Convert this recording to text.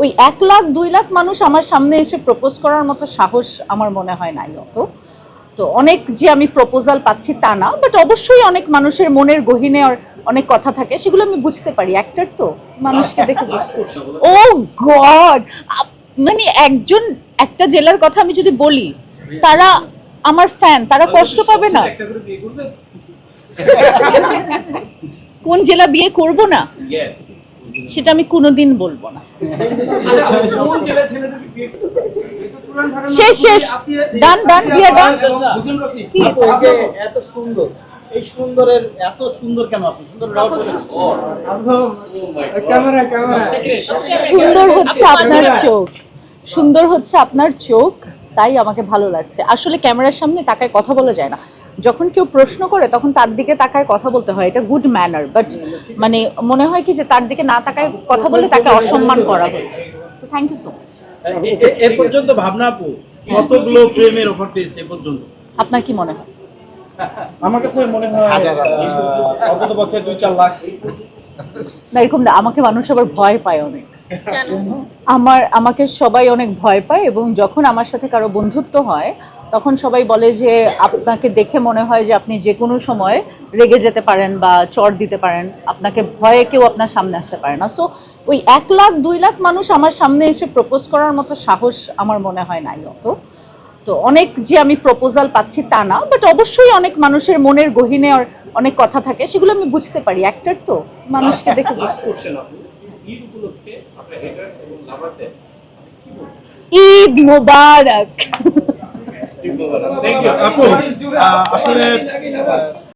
ওই এক লাখ দুই লাখ মানুষ আমার সামনে এসে প্রপোজ করার মতো সাহস আমার মনে হয় নাই অত। তো অনেক যে আমি প্রপোজাল পাচ্ছি তা না বাট অবশ্যই অনেক মানুষের মনের গহিনে আর অনেক কথা থাকে সেগুলো আমি বুঝতে পারি। অ্যাক্টর তো মানুষকে দেখে বুঝতে ও গড মানে একজন একটা জেলার কথা আমি যদি বলি তারা আমার ফ্যান তারা কষ্ট পাবে না। কোন জেলা বিয়ে করব না? সেটা আমি কোনোদিন বলব না। আচ্ছা শেষ। শেষ ডান ডান বিয়ে ডান এত সুন্দর এই সুন্দরের এত সুন্দর কেন আপনি? সুন্দর রাউট ক্যামেরা ক্যামেরা সুন্দর হচ্ছে আপনার চোখ। সুন্দর হচ্ছে আপনার চোখ। তাই আমাকে ভালো লাগছে। আসলে ক্যামেরার সামনে তাকায় কথা বলা যায় না। যখন কেউ প্রশ্ন করে তখন তার দিকে তাকায় কথা বলতে হয়। এটা গুড ম্যানার বাট মানে মনে হয় কি যে তার দিকে না তাকায় কথা বলে তাকে অসম্মান করা হচ্ছে। So thank you so much এ পর্যন্ত ভাবনা আপু কতগুলো প্রেমের অফার পেয়েছে এ পর্যন্ত? আপনার কি মনে হয়? আমার কাছে মনে হয় অন্তত পক্ষে দুই চার লাখ। না এরকম আমাকে মানুষ আবার ভয় পায় অনেক। আমার আমাকে সবাই অনেক ভয় পায় এবং যখন আমার সাথে কারও বন্ধুত্ব হয় তখন সবাই বলে যে আপনাকে দেখে মনে হয় যে আপনি যে কোনো সময় রেগে যেতে পারেন বা চর দিতে পারেন। আপনাকে ভয়ে কেউ আপনার সামনে আসতে পারে না। সো ওই এক লাখ দুই লাখ মানুষ আমার সামনে এসে প্রপোজ করার মতো সাহস আমার মনে হয় নাই অত। তো অনেক যে আমি প্রপোজাল পাচ্ছি তা না বাট অবশ্যই অনেক মানুষের মনের গহিনে অনেক কথা থাকে সেগুলো আমি বুঝতে পারি। অ্যাক্টর তো মানুষকে দেখে বুঝতে ঈদ উপলক্ষে আপনার হেটার্স এবং লাভারদের ঈদ মোবারক। থ্যাংক ইউ আপু আসলে